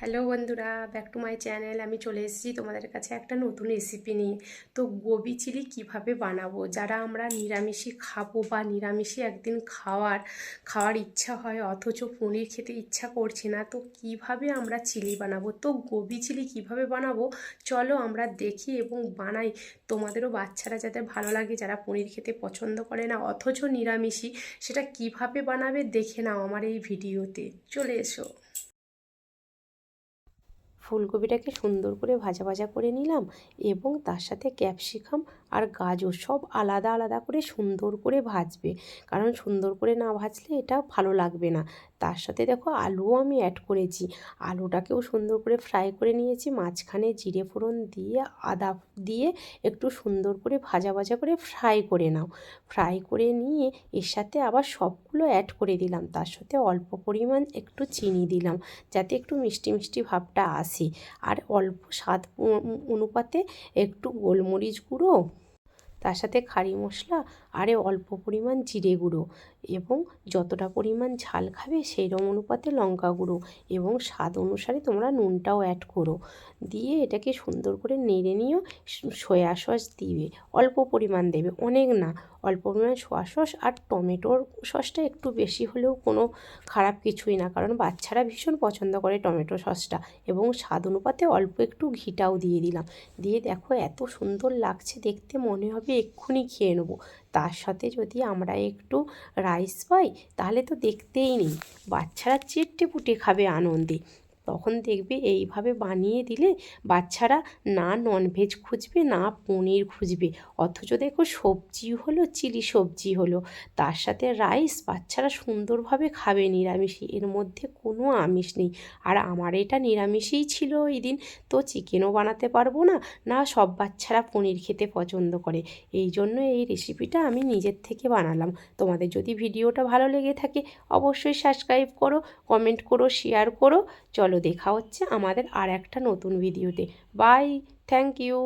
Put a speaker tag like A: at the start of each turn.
A: Hello বন্ধুরা, back to my channel. আমি চলে এসেছি তোমাদের কাছে একটা নতুন রেসিপি নিয়ে। তো গোবি চিলি কীভাবে বানাবো? যারা আমরা নিরামিষই খাব বা নিরামিষই একদিন খাওয়ার খাওয়ার ইচ্ছা হয়, অথচ পনির খেতে ইচ্ছা করছে না, তো কীভাবে আমরা চিলি বানাবো? তো গোবি চিলি কীভাবে বানাবো? চলো আমরা দেখি এবং বানাই। তোমাদেরও বাচ্চারা যাতে ভালো লাগে, যারা পনির খেতে পছন্দ করে না, অথচ নিরামিষই, সেটা কীভাবে বানাবে দেখে নাও আমার এই ভিডিওতে। চলে এসো। ফুলকপিটাকে সুন্দর করে ভাজা ভাজা করে নিলাম এবং তার সাথে ক্যাপসিকাম আর গাজর সব আলাদা আলাদা করে সুন্দর করে ভাজবে। কারণ সুন্দর করে না ভাজলে এটা ভালো লাগবে না। তার সাথে দেখো আলুও আমি অ্যাড করেছি। আলুটাকেও সুন্দর করে ফ্রাই করে নিয়েছি। মাঝখানে জিরে ফোড়ন দিয়ে, আদা দিয়ে একটু সুন্দর করে ভাজা ভাজা করে ফ্রাই করে নাও। ফ্রাই করে নিয়ে এর সাথে আবার সবগুলো অ্যাড করে দিলাম। তার সাথে অল্প পরিমাণ একটু চিনি দিলাম যাতে একটু মিষ্টি মিষ্টি ভাবটা আসে। আর অল্প স্বাদ অনুপাতে একটু গোলমরিচ গুঁড়ো তার সাথে খারি মশলা আরে অল্প পরিমাণ জিরে গুঁড়ো। এবং যতটা পরিমাণ ঝাল খাবে সেই রকম অনুপাতে লঙ্কা গুঁড়ো এবং স্বাদ অনুসারে তোমরা নুনটাও অ্যাড করো। দিয়ে এটাকে সুন্দর করে নেড়ে নিও সয়া সস দিবে। অল্প পরিমাণ দেবে, অনেক না। অল্প পরিমাণ সোয়া সস আর টমেটোর সসটা একটু বেশি হলেও কোনো খারাপ কিছুই না, কারণ বাচ্চারা ভীষণ পছন্দ করে টমেটো সসটা এবং স্বাদ অনুপাতে অল্প একটু ঘিটাও দিয়ে দিলাম। দিয়ে দেখো এত সুন্দর লাগছে, দেখতে মনে হবে এক্ষুনি খেয়ে নেব। তার সাথে যদি আমরা একটু রাইস পাই তাহলে তো দেখতেই নেই। বাচ্চারা চেটে পুটে খাবে আনন্দে। তখন দেখবে এইভাবে বানিয়ে দিলে বাচ্চারা না ননভেজ খুঁজবে, না পনির খুঁজবে। অথচ দেখো সবজি হলো, চিলি সবজি হলো। তার সাথে রাইস বাচ্চারা সুন্দরভাবে খাবে নিরামিষই। এর মধ্যে কোনো আমিষ নেই। আর আমার এটা নিরামিষই ছিল ওই দিন। তো চিকেনও বানাতে পারব না না সব বাচ্চারা পনির খেতে পছন্দ করে। এই জন্য এই রেসিপিটা আমি নিজের থেকে বানালাম। তোমাদের যদি ভিডিওটা ভালো লেগে থাকে, অবশ্যই সাবস্ক্রাইব করো কমেন্ট করো শেয়ার করো। চলো দেখা হচ্ছে আমাদের আর একটা নতুন ভিডিওতে। Bye thank you